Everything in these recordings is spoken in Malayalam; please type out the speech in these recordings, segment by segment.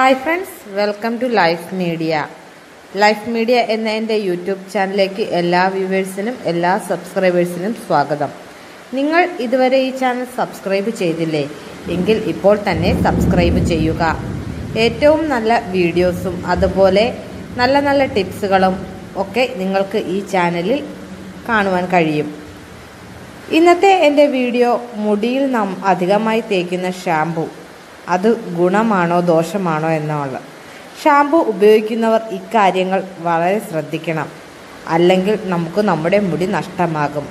Hi friends welcome to Life Media Life Media എന്ന എന്റെ യൂട്യൂബ് ചാനലിലേക്ക് എല്ലാ വ്യൂവേഴ്സിനും എല്ലാ സബ്സ്ക്രൈബേഴ്സിനും സ്വാഗതം. നിങ്ങൾ ഇതുവരെ ഈ ചാനൽ സബ്സ്ക്രൈബ് ചെയ്തില്ലേ? എങ്കിൽ ഇപ്പോൾ തന്നെ സബ്സ്ക്രൈബ് ചെയ്യുക. ഏറ്റവും നല്ല വീഡിയോസും അതുപോലെ നല്ല നല്ല ടിപ്സുകളും ഒക്കെ നിങ്ങൾക്ക് ഈ ചാനലിൽ കാണുവാൻ കഴിയും. ഇന്നത്തെ എന്റെ വീഡിയോ മുടിയിൽ നാം അധികമായി തേക്കുന്ന ഷാമ്പു അത് ഗുണമാണോ ദോഷമാണോ എന്നുള്ള ഷാമ്പു ഉപയോഗിക്കുന്നവർ ഇക്കാര്യങ്ങൾ വളരെ ശ്രദ്ധിക്കണം. അല്ലെങ്കിൽ നമുക്ക് നമ്മുടെ മുടി നഷ്ടമാകും.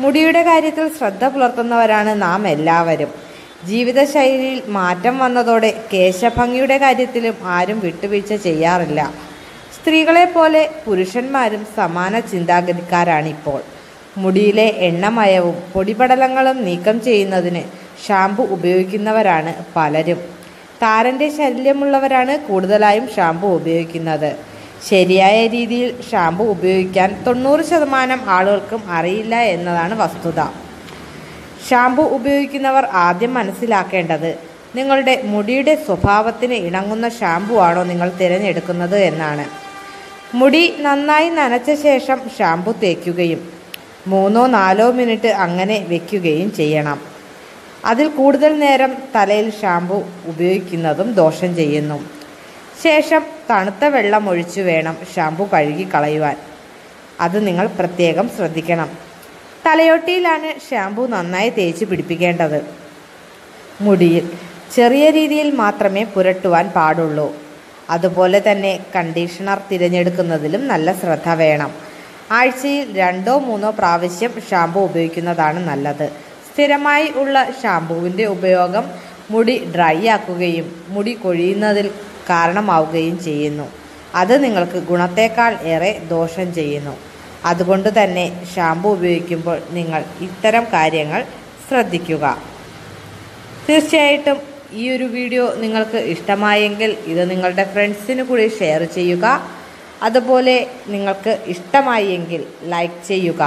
മുടിയുടെ കാര്യത്തിൽ ശ്രദ്ധ പുലർത്തുന്നവരാണ് നാം എല്ലാവരും. ജീവിതശൈലിയിൽ മാറ്റം വന്നതോടെ കേശഭംഗിയുടെ കാര്യത്തിലും ആരും വിട്ടുവീഴ്ച ചെയ്യാറില്ല. സ്ത്രീകളെ പോലെ പുരുഷന്മാരും സമാന ചിന്താഗതിക്കാരാണിപ്പോൾ. മുടിയിലെ എണ്ണമയവും പൊടിപടലങ്ങളും നീക്കം ചെയ്യുന്നതിന് ഷാമ്പു ഉപയോഗിക്കുന്നവരാണ് പലരും. താരന്റെ ശല്യമുള്ളവരാണ് കൂടുതലായും ഷാമ്പു ഉപയോഗിക്കുന്നത്. ശരിയായ രീതിയിൽ ഷാമ്പു ഉപയോഗിക്കാൻ തൊണ്ണൂറ് ശതമാനം ആളുകൾക്കും അറിയില്ല എന്നതാണ് വസ്തുത. ഷാമ്പു ഉപയോഗിക്കുന്നവർ ആദ്യം മനസ്സിലാക്കേണ്ടത് നിങ്ങളുടെ മുടിയുടെ സ്വഭാവത്തിന് ഇണങ്ങുന്ന ഷാമ്പു ആണോ നിങ്ങൾ തിരഞ്ഞെടുക്കുന്നത് എന്നാണ്. മുടി നന്നായി നനച്ച ശേഷം ഷാമ്പു തേക്കുകയും മൂന്നോ നാലോ മിനിറ്റ് അങ്ങനെ വെക്കുകയും ചെയ്യണം. അതിൽ കൂടുതൽ നേരം തലയിൽ ഷാമ്പു ഉപയോഗിക്കുന്നതും ദോഷം ചെയ്യുന്നു. ശേഷം തണുത്ത വെള്ളം ഒഴിച്ചു വേണം ഷാമ്പു കഴുകി കളയുവാൻ. അത് നിങ്ങൾ പ്രത്യേകം ശ്രദ്ധിക്കണം. തലയോട്ടിയിലാണ് ഷാമ്പു നന്നായി തേച്ച് പിടിപ്പിക്കേണ്ടത്. മുടിയിൽ ചെറിയ രീതിയിൽ മാത്രമേ പുരട്ടുവാൻ പാടുള്ളൂ. അതുപോലെ തന്നെ കണ്ടീഷണർ തിരഞ്ഞെടുക്കുന്നതിലും നല്ല ശ്രദ്ധ വേണം. ആഴ്ചയിൽ രണ്ടോ മൂന്നോ പ്രാവശ്യം ഷാമ്പു ഉപയോഗിക്കുന്നതാണ് നല്ലത്. സ്ഥിരമായി ഉള്ള ഷാമ്പുവിന്റെ ഉപയോഗം മുടി ഡ്രൈ ആക്കുകയും മുടി കൊഴിയുന്നതിൽ കാരണമാവുകയും ചെയ്യുന്നു. അത് നിങ്ങൾക്ക് ഗുണത്തേക്കാൾ ഏറെ ദോഷം ചെയ്യുന്നു. അതുകൊണ്ട് തന്നെ ഷാമ്പു ഉപയോഗിക്കുമ്പോൾ നിങ്ങൾ ഇത്തരം കാര്യങ്ങൾ ശ്രദ്ധിക്കുക. തീർച്ചയായിട്ടും ഈ ഒരു വീഡിയോ നിങ്ങൾക്ക് ഇഷ്ടമായെങ്കിൽ ഇത് നിങ്ങളുടെ ഫ്രണ്ട്സിന് കൂടി ഷെയർ ചെയ്യുക. അതുപോലെ നിങ്ങൾക്ക് ഇഷ്ടമായെങ്കിൽ ലൈക്ക് ചെയ്യുക.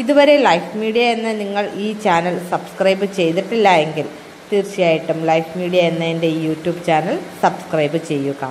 ഇതുവരെ ലൈഫ് മീഡിയ എന്ന നിങ്ങൾ ഈ ചാനൽ സബ്സ്ക്രൈബ് ചെയ്തിട്ടില്ല എങ്കിൽ തീർച്ചയായിട്ടും ലൈഫ് മീഡിയ എന്ന എന്റെ യൂട്യൂബ് ചാനൽ സബ്സ്ക്രൈബ് ചെയ്യുക.